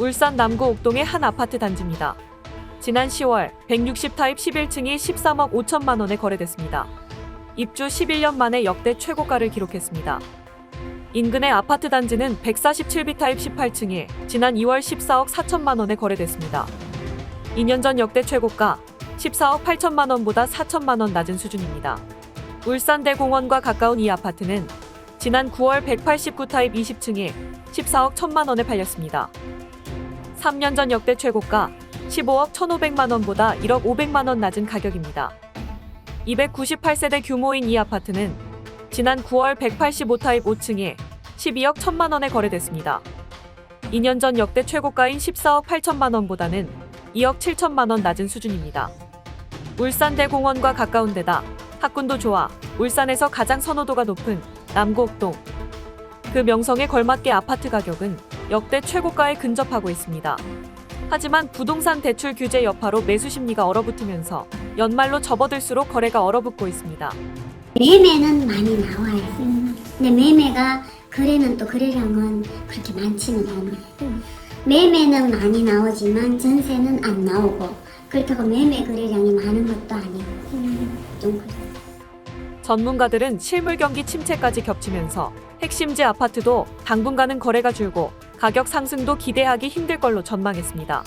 울산 남구 옥동의 한 아파트 단지입니다. 지난 10월 160타입 11층이 13억 5천만 원에 거래됐습니다. 입주 11년 만에 역대 최고가를 기록했습니다. 인근의 아파트 단지는 147비 타입 18층이 지난 2월 14억 4천만 원에 거래됐습니다. 2년 전 역대 최고가 14억 8천만 원보다 4천만 원 낮은 수준입니다. 울산대공원과 가까운 이 아파트는 지난 9월 189타입 20층이 14억 1천만 원에 팔렸습니다. 3년 전 역대 최고가 15억 1,500만 원보다 1억 500만 원 낮은 가격입니다. 298세대 규모인 이 아파트는 지난 9월 185타입 5층에 12억 1천만 원에 거래됐습니다. 2년 전 역대 최고가인 14억 8천만 원보다는 2억 7천만 원 낮은 수준입니다. 울산대공원과 가까운 데다 학군도 좋아 울산에서 가장 선호도가 높은 남구옥동. 그 명성에 걸맞게 아파트 가격은 역대 최고가에 근접하고 있습니다. 하지만 부동산 대출 규제 여파로 매수 심리가 얼어붙으면서 연말로 접어들수록 거래가 얼어붙고 있습니다. 매매는 많이 나와요. 근데 매매가 거래는 또 거래량은 그렇게 많지는 않아요. 매매는 많이 나오지만 전세는 안 나오고 그렇다고 매매 거래량이 많은 것도 아니고 좀 그래요. 전문가들은 실물 경기 침체까지 겹치면서 핵심지 아파트도 당분간은 거래가 줄고 가격 상승도 기대하기 힘들 걸로 전망했습니다.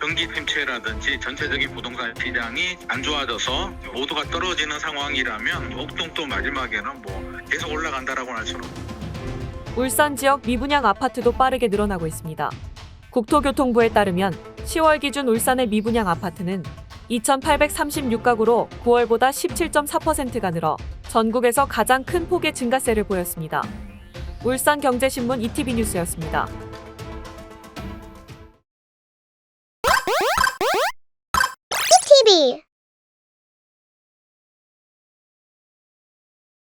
경기 침체라든지 전체적인 부동산 시장이 안 좋아져서 모두가 떨어지는 상황이라면 옥동도 마지막에는 뭐 계속 올라간다라고 할 수는 울산 지역 미분양 아파트도 빠르게 늘어나고 있습니다. 국토교통부에 따르면 10월 기준 울산의 미분양 아파트는 2,836가구로 9월보다 17.4%가 늘어 전국에서 가장 큰 폭의 증가세를 보였습니다. 울산경제신문 ETV 뉴스였습니다. TV